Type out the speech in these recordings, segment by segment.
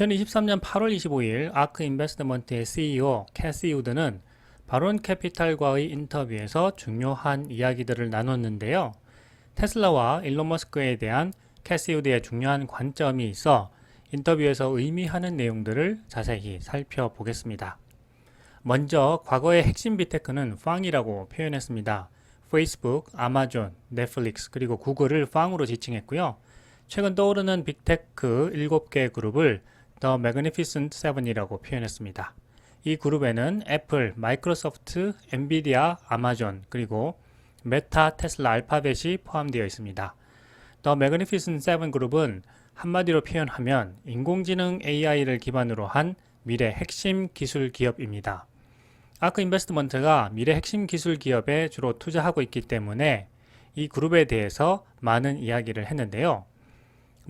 2023년 8월 25일 아크 인베스트먼트의 CEO 캐시 우드는 바론 캐피탈과의 인터뷰에서 중요한 이야기들을 나눴는데요. 테슬라와 일론 머스크에 대한 캐시 우드의 중요한 관점이 있어 인터뷰에서 의미하는 내용들을 자세히 살펴보겠습니다. 먼저 과거의 핵심 빅테크는 팡이라고 표현했습니다. 페이스북, 아마존, 넷플릭스 그리고 구글을 팡으로 지칭했고요. 최근 떠오르는 빅테크 7개 그룹을 The Magnificent Seven이라고 표현했습니다. 이 그룹에는 애플, 마이크로소프트, 엔비디아, 아마존, 그리고 메타, 테슬라, 알파벳이 포함되어 있습니다. The Magnificent Seven 그룹은 한마디로 표현하면 인공지능 AI를 기반으로 한 미래 핵심 기술 기업입니다. 아크 인베스트먼트가 미래 핵심 기술 기업에 주로 투자하고 있기 때문에 이 그룹에 대해서 많은 이야기를 했는데요.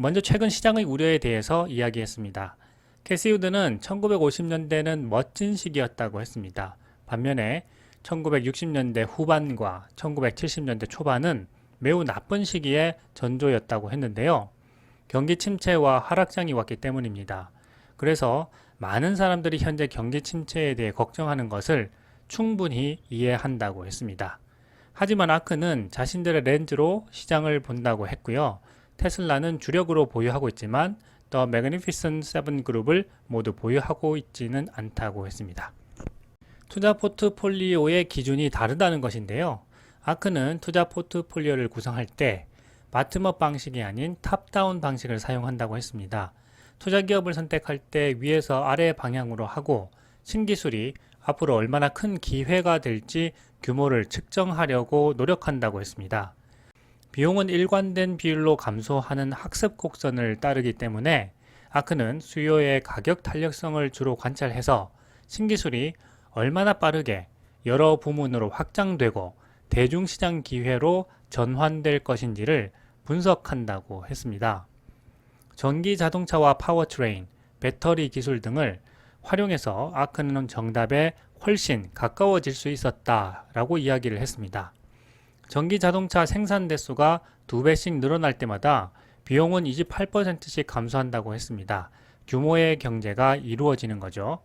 먼저 최근 시장의 우려에 대해서 이야기했습니다. 캐시우드는 1950년대는 멋진 시기였다고 했습니다. 반면에 1960년대 후반과 1970년대 초반은 매우 나쁜 시기의 전조였다고 했는데요. 경기 침체와 하락장이 왔기 때문입니다. 그래서 많은 사람들이 현재 경기 침체에 대해 걱정하는 것을 충분히 이해한다고 했습니다. 하지만 아크는 자신들의 렌즈로 시장을 본다고 했고요. 테슬라는 주력으로 보유하고 있지만 더 매그니피슨 세븐 그룹을 모두 보유하고 있지는 않다고 했습니다. 투자 포트폴리오의 기준이 다르다는 것인데요. 아크는 투자 포트폴리오를 구성할 때 바텀업 방식이 아닌 탑다운 방식을 사용한다고 했습니다. 투자 기업을 선택할 때 위에서 아래 방향으로 하고 신기술이 앞으로 얼마나 큰 기회가 될지 규모를 측정하려고 노력한다고 했습니다. 비용은 일관된 비율로 감소하는 학습 곡선을 따르기 때문에 아크는 수요의 가격 탄력성을 주로 관찰해서 신기술이 얼마나 빠르게 여러 부문으로 확장되고 대중시장 기회로 전환될 것인지를 분석한다고 했습니다. 전기 자동차와 파워트레인, 배터리 기술 등을 활용해서 아크는 정답에 훨씬 가까워질 수 있었다라고 이야기를 했습니다. 전기 자동차 생산 대수가 두 배씩 늘어날 때마다 비용은 28%씩 감소한다고 했습니다. 규모의 경제가 이루어지는 거죠.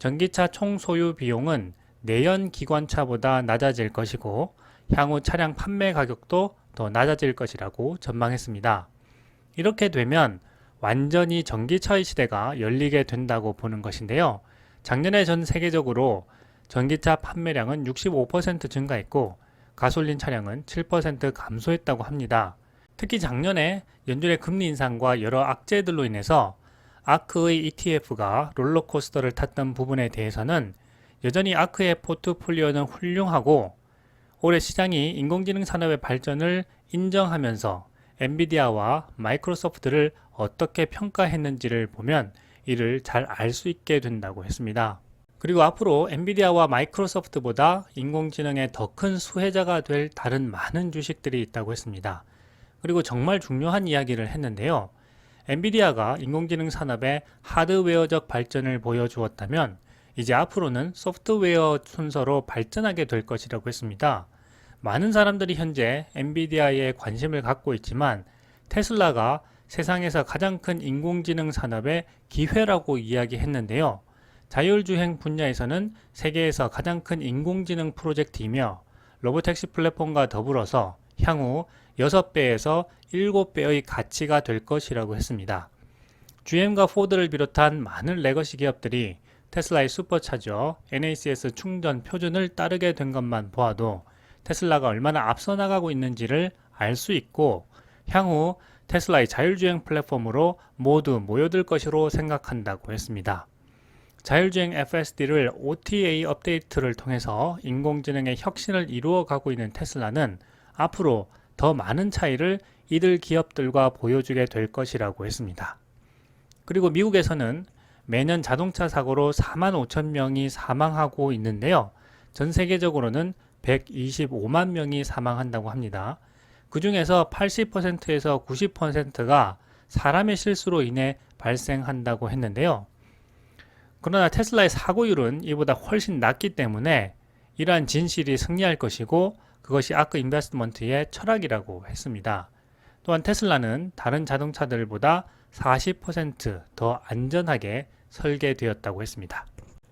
전기차 총 소유 비용은 내연 기관차보다 낮아질 것이고 향후 차량 판매 가격도 더 낮아질 것이라고 전망했습니다. 이렇게 되면 완전히 전기차의 시대가 열리게 된다고 보는 것인데요. 작년에 전 세계적으로 전기차 판매량은 65% 증가했고 가솔린 차량은 7% 감소했다고 합니다. 특히 작년에 연준의 금리 인상과 여러 악재들로 인해서 아크의 ETF가 롤러코스터를 탔던 부분에 대해서는 여전히 아크의 포트폴리오는 훌륭하고 올해 시장이 인공지능 산업의 발전을 인정하면서 엔비디아와 마이크로소프트를 어떻게 평가했는지를 보면 이를 잘 알 수 있게 된다고 했습니다. 그리고 앞으로 엔비디아와 마이크로소프트보다 인공지능의 더 큰 수혜자가 될 다른 많은 주식들이 있다고 했습니다. 그리고 정말 중요한 이야기를 했는데요. 엔비디아가 인공지능 산업의 하드웨어적 발전을 보여주었다면 이제 앞으로는 소프트웨어 순서로 발전하게 될 것이라고 했습니다. 많은 사람들이 현재 엔비디아에 관심을 갖고 있지만 테슬라가 세상에서 가장 큰 인공지능 산업의 기회라고 이야기했는데요. 자율주행 분야에서는 세계에서 가장 큰 인공지능 프로젝트이며 로보택시 플랫폼과 더불어서 향후 6배에서 7배의 가치가 될 것이라고 했습니다. GM과 포드를 비롯한 많은 레거시 기업들이 테슬라의 슈퍼차저 NACS 충전 표준을 따르게 된 것만 보아도 테슬라가 얼마나 앞서 나가고 있는지를 알 수 있고 향후 테슬라의 자율주행 플랫폼으로 모두 모여들 것으로 생각한다고 했습니다. 자율주행 FSD를 OTA 업데이트를 통해서 인공지능의 혁신을 이루어 가고 있는 테슬라는 앞으로 더 많은 차이를 이들 기업들과 보여주게 될 것이라고 했습니다. 그리고 미국에서는 매년 자동차 사고로 4만 5천 명이 사망하고 있는데요. 전 세계적으로는 125만 명이 사망한다고 합니다. 그 중에서 80%에서 90%가 사람의 실수로 인해 발생한다고 했는데요. 그러나 테슬라의 사고율은 이보다 훨씬 낮기 때문에 이러한 진실이 승리할 것이고 그것이 아크 인베스트먼트의 철학이라고 했습니다. 또한 테슬라는 다른 자동차들보다 40%더 안전하게 설계되었다고 했습니다.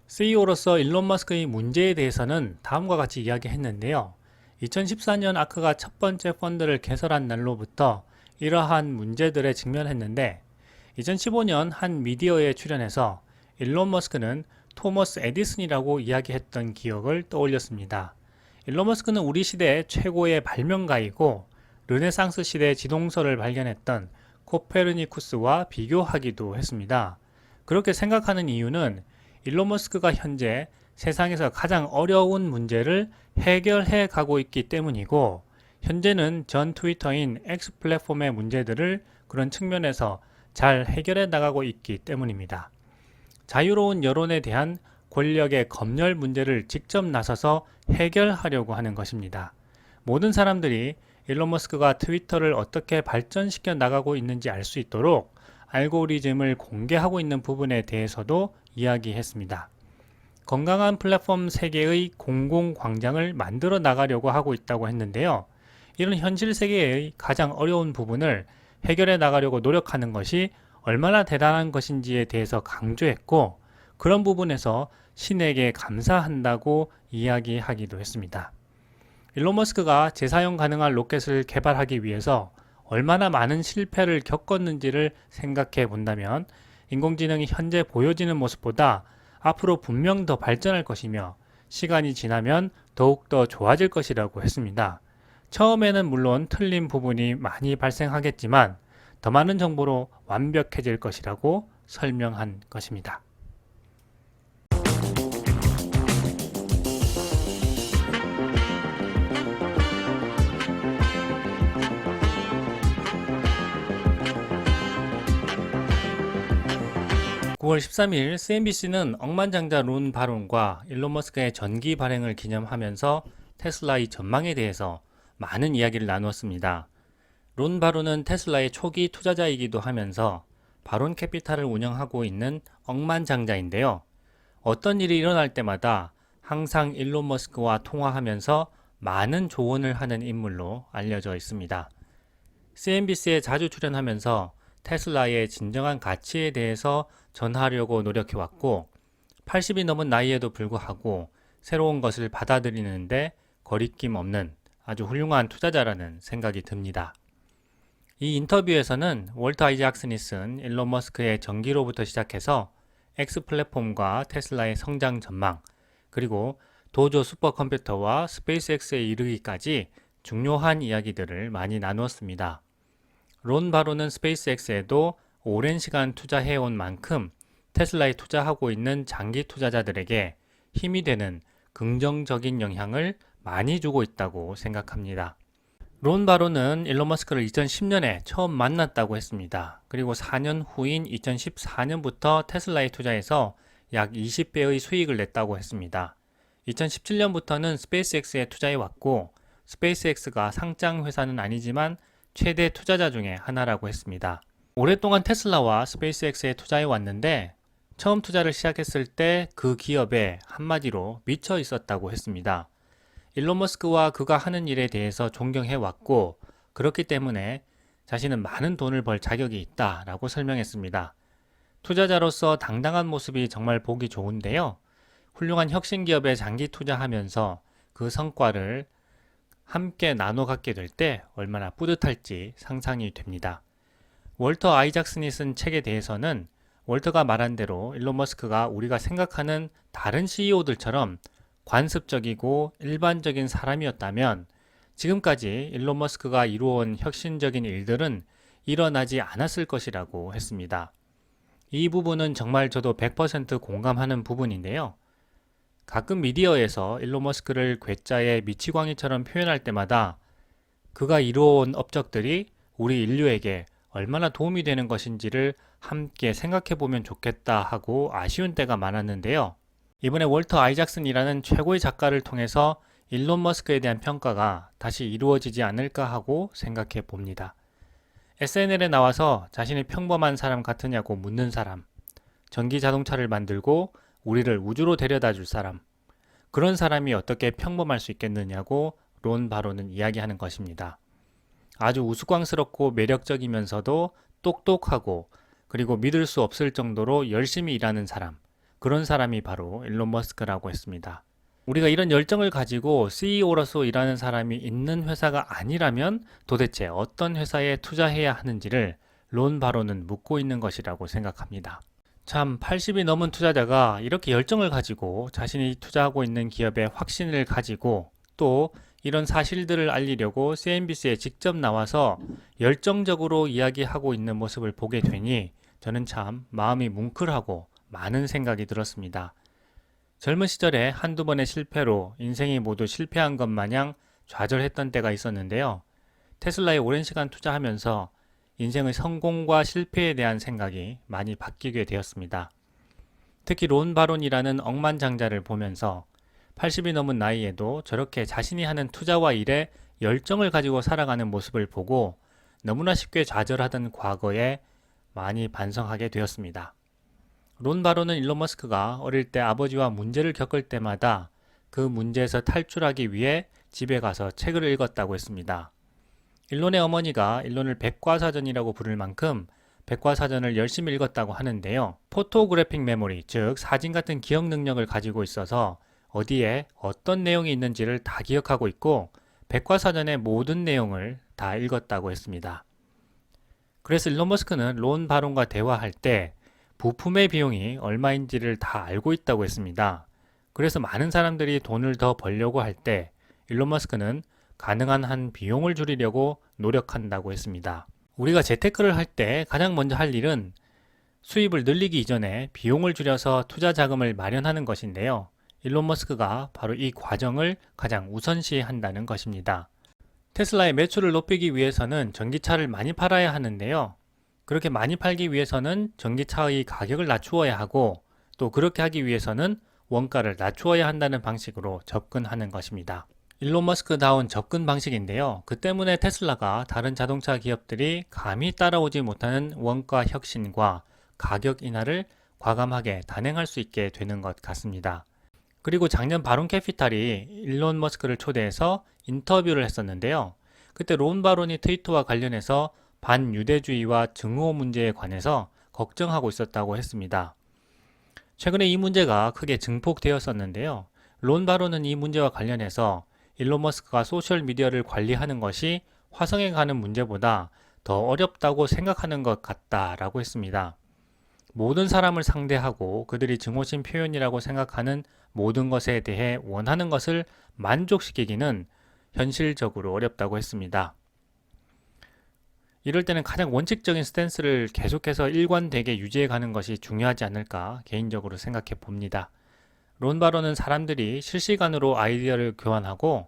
CEO로서 일론 머스크의 문제에 대해서는 다음과 같이 이야기했는데요. 2014년 아크가 첫 번째 펀드를 개설한 날로부터 이러한 문제들에 직면했는데 2015년 한 미디어에 출연해서 일론 머스크는 토머스 에디슨이라고 이야기했던 기억을 떠올렸습니다. 일론 머스크는 우리 시대 최고의 발명가이고 르네상스 시대 지동설을 발견했던 코페르니쿠스와 비교하기도 했습니다. 그렇게 생각하는 이유는 일론 머스크가 현재 세상에서 가장 어려운 문제를 해결해 가고 있기 때문이고 현재는 전 트위터인 X 플랫폼의 문제들을 그런 측면에서 잘 해결해 나가고 있기 때문입니다. 자유로운 여론에 대한 권력의 검열 문제를 직접 나서서 해결하려고 하는 것입니다. 모든 사람들이 일론 머스크가 트위터를 어떻게 발전시켜 나가고 있는지 알 수 있도록 알고리즘을 공개하고 있는 부분에 대해서도 이야기했습니다. 건강한 플랫폼 세계의 공공 광장을 만들어 나가려고 하고 있다고 했는데요. 이런 현실 세계의 가장 어려운 부분을 해결해 나가려고 노력하는 것이 얼마나 대단한 것인지에 대해서 강조했고 그런 부분에서 신에게 감사한다고 이야기하기도 했습니다. 일론 머스크가 재사용 가능한 로켓을 개발하기 위해서 얼마나 많은 실패를 겪었는지를 생각해 본다면 인공지능이 현재 보여지는 모습보다 앞으로 분명 더 발전할 것이며 시간이 지나면 더욱더 좋아질 것이라고 했습니다. 처음에는 물론 틀린 부분이 많이 발생하겠지만 더 많은 정보로 완벽해질 것이라고 설명한 것입니다. 9월 13일 CNBC는 억만장자 론 바론과 일론 머스크의 전기 발행을 기념하면서 테슬라의 전망에 대해서 많은 이야기를 나누었습니다. 론 바론은 테슬라의 초기 투자자이기도 하면서 바론 캐피탈을 운영하고 있는 억만장자인데요. 어떤 일이 일어날 때마다 항상 일론 머스크와 통화하면서 많은 조언을 하는 인물로 알려져 있습니다. CNBC에 자주 출연하면서 테슬라의 진정한 가치에 대해서 전하려고 노력해왔고 80이 넘은 나이에도 불구하고 새로운 것을 받아들이는데 거리낌 없는 아주 훌륭한 투자자라는 생각이 듭니다. 이 인터뷰에서는 월터 아이작슨이 쓴 일론 머스크의 전기로부터 시작해서 X 플랫폼과 테슬라의 성장 전망, 그리고 도조 슈퍼컴퓨터와 스페이스X에 이르기까지 중요한 이야기들을 많이 나누었습니다. 론 바로는 스페이스X에도 오랜 시간 투자해온 만큼 테슬라에 투자하고 있는 장기 투자자들에게 힘이 되는 긍정적인 영향을 많이 주고 있다고 생각합니다. 론 바로는 일론 머스크를 2010년에 처음 만났다고 했습니다. 그리고 4년 후인 2014년부터 테슬라에 투자해서 약 20배의 수익을 냈다고 했습니다. 2017년부터는 스페이스X에 투자해 왔고 스페이스X가 상장 회사는 아니지만 최대 투자자 중에 하나라고 했습니다. 오랫동안 테슬라와 스페이스X에 투자해 왔는데 처음 투자를 시작했을 때 그 기업에 한마디로 미쳐 있었다고 했습니다. 일론 머스크와 그가 하는 일에 대해서 존경해 왔고 그렇기 때문에 자신은 많은 돈을 벌 자격이 있다라고 설명했습니다. 투자자로서 당당한 모습이 정말 보기 좋은데요. 훌륭한 혁신 기업에 장기 투자하면서 그 성과를 함께 나눠 갖게 될 때 얼마나 뿌듯할지 상상이 됩니다. 월터 아이작슨이 쓴 책에 대해서는 월터가 말한 대로 일론 머스크가 우리가 생각하는 다른 CEO들처럼 관습적이고 일반적인 사람이었다면 지금까지 일론 머스크가 이루어온 혁신적인 일들은 일어나지 않았을 것이라고 했습니다. 이 부분은 정말 저도 100% 공감하는 부분인데요. 가끔 미디어에서 일론 머스크를 괴짜의 미치광이처럼 표현할 때마다 그가 이루어온 업적들이 우리 인류에게 얼마나 도움이 되는 것인지를 함께 생각해 보면 좋겠다 하고 아쉬운 때가 많았는데요. 이번에 월터 아이작슨이라는 최고의 작가를 통해서 일론 머스크에 대한 평가가 다시 이루어지지 않을까 하고 생각해 봅니다. SNL에 나와서 자신이 평범한 사람 같으냐고 묻는 사람, 전기 자동차를 만들고 우리를 우주로 데려다 줄 사람. 그런 사람이 어떻게 평범할 수 있겠느냐고 론 바로는 이야기하는 것입니다. 아주 우스꽝스럽고 매력적이면서도 똑똑하고 그리고 믿을 수 없을 정도로 열심히 일하는 사람, 그런 사람이 바로 일론 머스크라고 했습니다. 우리가 이런 열정을 가지고 CEO로서 일하는 사람이 있는 회사가 아니라면 도대체 어떤 회사에 투자해야 하는지를 론 바로는 묻고 있는 것이라고 생각합니다. 참 80이 넘은 투자자가 이렇게 열정을 가지고 자신이 투자하고 있는 기업에 확신을 가지고 또 이런 사실들을 알리려고 CNBC에 직접 나와서 열정적으로 이야기하고 있는 모습을 보게 되니 저는 참 마음이 뭉클하고 많은 생각이 들었습니다. 젊은 시절에 한두 번의 실패로 인생이 모두 실패한 것 마냥 좌절했던 때가 있었는데요. 테슬라에 오랜 시간 투자하면서 인생의 성공과 실패에 대한 생각이 많이 바뀌게 되었습니다. 특히 론 바론이라는 억만장자를 보면서 80이 넘은 나이에도 저렇게 자신이 하는 투자와 일에 열정을 가지고 살아가는 모습을 보고 너무나 쉽게 좌절하던 과거에 많이 반성하게 되었습니다. 론 바론은 일론 머스크가 어릴 때 아버지와 문제를 겪을 때마다 그 문제에서 탈출하기 위해 집에 가서 책을 읽었다고 했습니다. 일론의 어머니가 일론을 백과사전이라고 부를 만큼 백과사전을 열심히 읽었다고 하는데요. 포토그래픽 메모리, 즉 사진 같은 기억 능력을 가지고 있어서 어디에 어떤 내용이 있는지를 다 기억하고 있고 백과사전의 모든 내용을 다 읽었다고 했습니다. 그래서 일론 머스크는 론 바론과 대화할 때 부품의 비용이 얼마인지를 다 알고 있다고 했습니다. 그래서 많은 사람들이 돈을 더 벌려고 할 때 일론 머스크는 가능한 한 비용을 줄이려고 노력한다고 했습니다. 우리가 재테크를 할 때 가장 먼저 할 일은 수입을 늘리기 이전에 비용을 줄여서 투자 자금을 마련하는 것인데요. 일론 머스크가 바로 이 과정을 가장 우선시 한다는 것입니다. 테슬라의 매출을 높이기 위해서는 전기차를 많이 팔아야 하는데요. 그렇게 많이 팔기 위해서는 전기차의 가격을 낮추어야 하고 또 그렇게 하기 위해서는 원가를 낮추어야 한다는 방식으로 접근하는 것입니다. 일론 머스크다운 접근 방식인데요. 그 때문에 테슬라가 다른 자동차 기업들이 감히 따라오지 못하는 원가 혁신과 가격 인하를 과감하게 단행할 수 있게 되는 것 같습니다. 그리고 작년 바론 캐피탈이 일론 머스크를 초대해서 인터뷰를 했었는데요. 그때 론 바론이 트위터와 관련해서 반유대주의와 증오 문제에 관해서 걱정하고 있었다고 했습니다. 최근에 이 문제가 크게 증폭되었었는데요. 론 바로는 이 문제와 관련해서 일론 머스크가 소셜 미디어를 관리하는 것이 화성에 가는 문제보다 더 어렵다고 생각하는 것 같다라고 했습니다. 모든 사람을 상대하고 그들이 증오심 표현이라고 생각하는 모든 것에 대해 원하는 것을 만족시키기는 현실적으로 어렵다고 했습니다. 이럴 때는 가장 원칙적인 스탠스를 계속해서 일관되게 유지해 가는 것이 중요하지 않을까 개인적으로 생각해 봅니다. 론바로는 사람들이 실시간으로 아이디어를 교환하고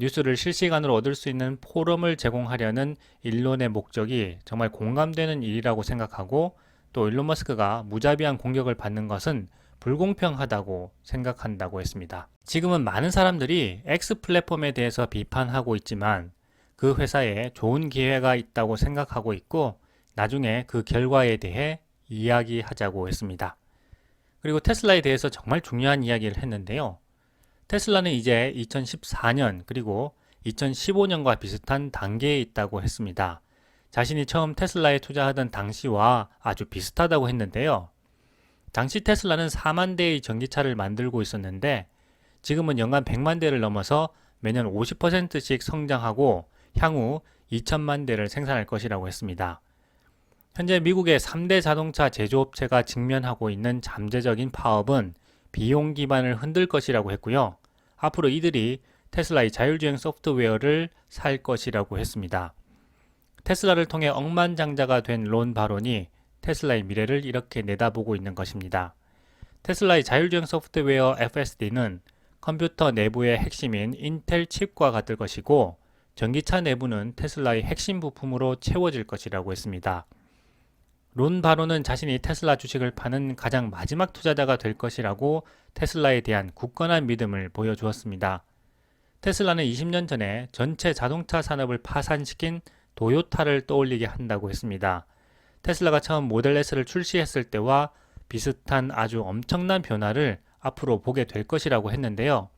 뉴스를 실시간으로 얻을 수 있는 포럼을 제공하려는 일론의 목적이 정말 공감되는 일이라고 생각하고 또 일론 머스크가 무자비한 공격을 받는 것은 불공평하다고 생각한다고 했습니다. 지금은 많은 사람들이 X 플랫폼에 대해서 비판하고 있지만 그 회사에 좋은 기회가 있다고 생각하고 있고 나중에 그 결과에 대해 이야기하자고 했습니다. 그리고 테슬라에 대해서 정말 중요한 이야기를 했는데요. 테슬라는 이제 2014년 그리고 2015년과 비슷한 단계에 있다고 했습니다. 자신이 처음 테슬라에 투자하던 당시와 아주 비슷하다고 했는데요. 당시 테슬라는 4만 대의 전기차를 만들고 있었는데 지금은 연간 100만 대를 넘어서 매년 50%씩 성장하고 향후 2천만 대를 생산할 것이라고 했습니다. 현재 미국의 3대 자동차 제조업체가 직면하고 있는 잠재적인 파업은 비용 기반을 흔들 것이라고 했고요. 앞으로 이들이 테슬라의 자율주행 소프트웨어를 살 것이라고 했습니다. 테슬라를 통해 억만장자가 된 론 바론이 테슬라의 미래를 이렇게 내다보고 있는 것입니다. 테슬라의 자율주행 소프트웨어 FSD는 컴퓨터 내부의 핵심인 인텔 칩과 같을 것이고 전기차 내부는 테슬라의 핵심 부품으로 채워질 것이라고 했습니다. 론 바로는 자신이 테슬라 주식을 파는 가장 마지막 투자자가 될 것이라고 테슬라에 대한 굳건한 믿음을 보여주었습니다. 테슬라는 20년 전에 전체 자동차 산업을 파산시킨 도요타를 떠올리게 한다고 했습니다. 테슬라가 처음 모델 S를 출시했을 때와 비슷한 아주 엄청난 변화를 앞으로 보게 될 것이라고 했는데요.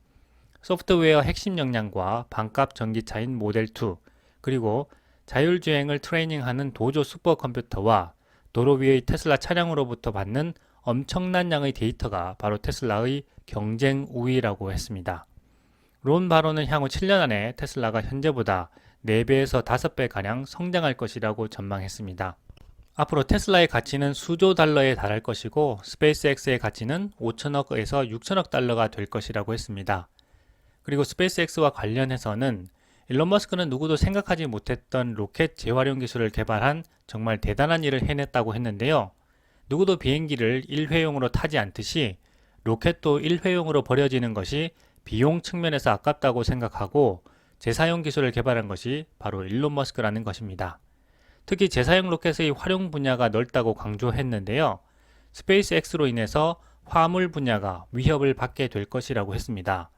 소프트웨어 핵심 역량과 반값 전기차인 모델 2, 그리고 자율주행을 트레이닝하는 도조 슈퍼컴퓨터와 도로 위의 테슬라 차량으로부터 받는 엄청난 양의 데이터가 바로 테슬라의 경쟁 우위라고 했습니다. 론 바로는 향후 7년 안에 테슬라가 현재보다 4배에서 5배 가량 성장할 것이라고 전망했습니다. 앞으로 테슬라의 가치는 수조 달러에 달할 것이고 스페이스X의 가치는 5천억에서 6천억 달러가 될 것이라고 했습니다. 그리고 스페이스X와 관련해서는 일론 머스크는 누구도 생각하지 못했던 로켓 재활용 기술을 개발한 정말 대단한 일을 해냈다고 했는데요. 누구도 비행기를 일회용으로 타지 않듯이 로켓도 일회용으로 버려지는 것이 비용 측면에서 아깝다고 생각하고 재사용 기술을 개발한 것이 바로 일론 머스크라는 것입니다. 특히 재사용 로켓의 활용 분야가 넓다고 강조했는데요. 스페이스X로 인해서 화물 분야가 위협을 받게 될 것이라고 했습니다.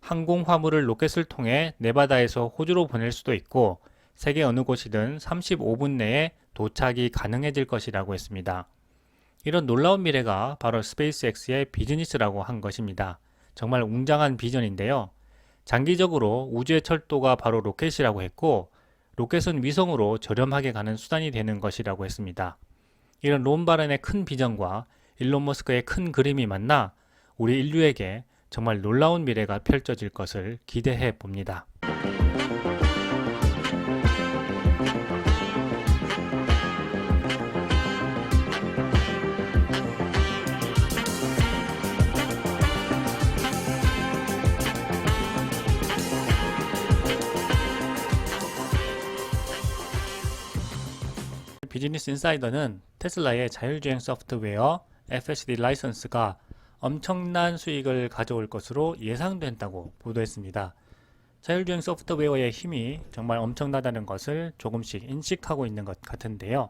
항공 화물을 로켓을 통해 네바다에서 호주로 보낼 수도 있고 세계 어느 곳이든 35분 내에 도착이 가능해질 것이라고 했습니다. 이런 놀라운 미래가 바로 스페이스X의 비즈니스라고 한 것입니다. 정말 웅장한 비전인데요. 장기적으로 우주의 철도가 바로 로켓이라고 했고 로켓은 위성으로 저렴하게 가는 수단이 되는 것이라고 했습니다. 이런 론 바렌의 큰 비전과 일론 머스크의 큰 그림이 만나 우리 인류에게 정말 놀라운 미래가 펼쳐질 것을 기대해 봅니다. 비즈니스 인사이더는 테슬라의 자율주행 소프트웨어 FSD 라이선스가 엄청난 수익을 가져올 것으로 예상된다고 보도했습니다. 자율주행 소프트웨어의 힘이 정말 엄청나다는 것을 조금씩 인식하고 있는 것 같은데요.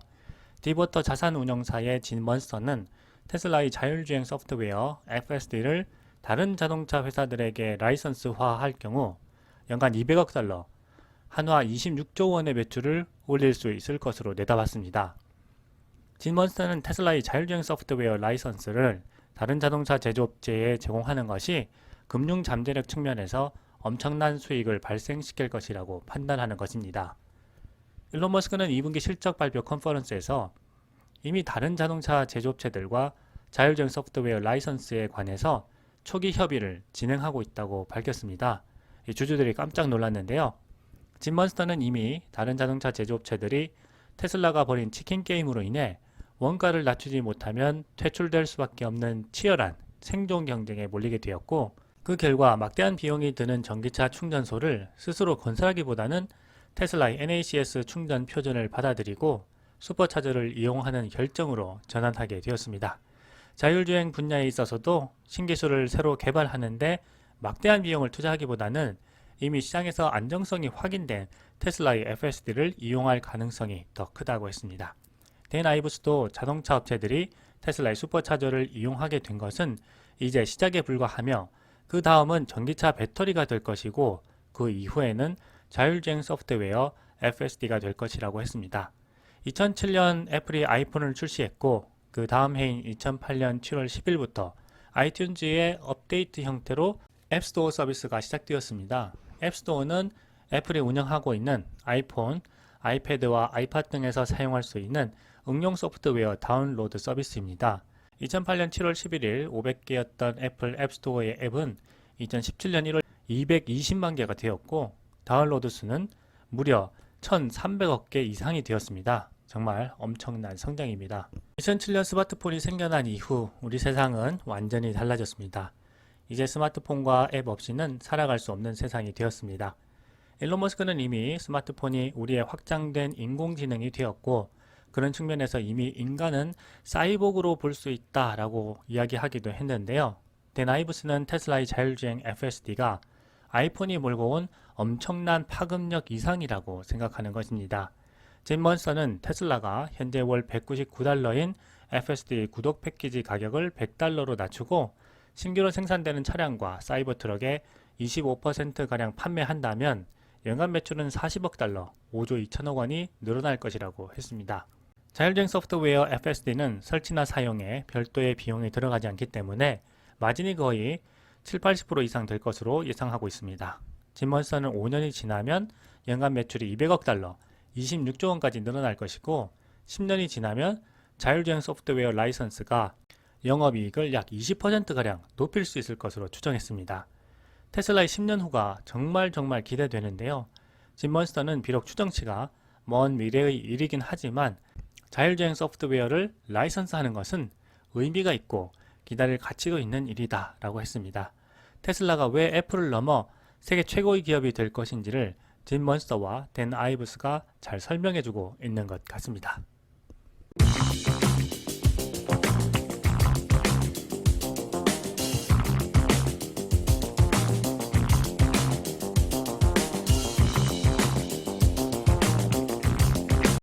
디버터 자산운용사의 진 먼스터는 테슬라의 자율주행 소프트웨어 FSD를 다른 자동차 회사들에게 라이선스화 할 경우 연간 200억 달러, 한화 26조 원의 매출을 올릴 수 있을 것으로 내다봤습니다. 진 먼스터는 테슬라의 자율주행 소프트웨어 라이선스를 다른 자동차 제조업체에 제공하는 것이 금융 잠재력 측면에서 엄청난 수익을 발생시킬 것이라고 판단하는 것입니다. 일론 머스크는 2분기 실적 발표 컨퍼런스에서 이미 다른 자동차 제조업체들과 자율주행 소프트웨어 라이선스에 관해서 초기 협의를 진행하고 있다고 밝혔습니다. 주주들이 깜짝 놀랐는데요. 진먼스터는 이미 다른 자동차 제조업체들이 테슬라가 벌인 치킨 게임으로 인해 원가를 낮추지 못하면 퇴출될 수밖에 없는 치열한 생존 경쟁에 몰리게 되었고 그 결과 막대한 비용이 드는 전기차 충전소를 스스로 건설하기보다는 테슬라의 NACS 충전 표준을 받아들이고 슈퍼차저를 이용하는 결정으로 전환하게 되었습니다. 자율주행 분야에 있어서도 신기술을 새로 개발하는데 막대한 비용을 투자하기보다는 이미 시장에서 안정성이 확인된 테슬라의 FSD를 이용할 가능성이 더 크다고 했습니다. 댄 아이브스도 자동차 업체들이 테슬라의 슈퍼차저를 이용하게 된 것은 이제 시작에 불과하며 그 다음은 전기차 배터리가 될 것이고 그 이후에는 자율주행 소프트웨어 FSD가 될 것이라고 했습니다. 2007년 애플이 아이폰을 출시했고 그 다음 해인 2008년 7월 10일부터 아이튠즈의 업데이트 형태로 앱스토어 서비스가 시작되었습니다. 앱스토어는 애플이 운영하고 있는 아이폰, 아이패드와 아이팟 등에서 사용할 수 있는 응용 소프트웨어 다운로드 서비스입니다. 2008년 7월 11일 500개였던 애플 앱스토어의 앱은 2017년 1월 220만 개가 되었고 다운로드 수는 무려 1,300억 개 이상이 되었습니다. 정말 엄청난 성장입니다. 2007년 스마트폰이 생겨난 이후 우리 세상은 완전히 달라졌습니다. 이제 스마트폰과 앱 없이는 살아갈 수 없는 세상이 되었습니다. 일론 머스크는 이미 스마트폰이 우리의 확장된 인공지능이 되었고 그런 측면에서 이미 인간은 사이보그로 볼 수 있다라고 이야기하기도 했는데요. 데나이브스는 테슬라의 자율주행 FSD가 아이폰이 몰고 온 엄청난 파급력 이상이라고 생각하는 것입니다. 진 먼스터는 테슬라가 현재 월 199달러인 FSD 구독 패키지 가격을 100달러로 낮추고 신규로 생산되는 차량과 사이버 트럭에 25%가량 판매한다면 연간 매출은 40억 달러, 5조 2천억 원이 늘어날 것이라고 했습니다. 자율주행 소프트웨어 FSD는 설치나 사용에 별도의 비용이 들어가지 않기 때문에 마진이 거의 7, 80% 이상 될 것으로 예상하고 있습니다. 진먼스는 5년이 지나면 연간 매출이 200억 달러, 26조 원까지 늘어날 것이고 10년이 지나면 자율주행 소프트웨어 라이선스가 영업이익을 약 20%가량 높일 수 있을 것으로 추정했습니다. 테슬라의 10년 후가 정말 정말 기대되는데요. 짐 먼스터는 비록 추정치가 먼 미래의 일이긴 하지만 자율주행 소프트웨어를 라이선스하는 것은 의미가 있고 기다릴 가치가 있는 일이다 라고 했습니다. 테슬라가 왜 애플을 넘어 세계 최고의 기업이 될 것인지를 짐 먼스터와 댄 아이브스가 잘 설명해주고 있는 것 같습니다.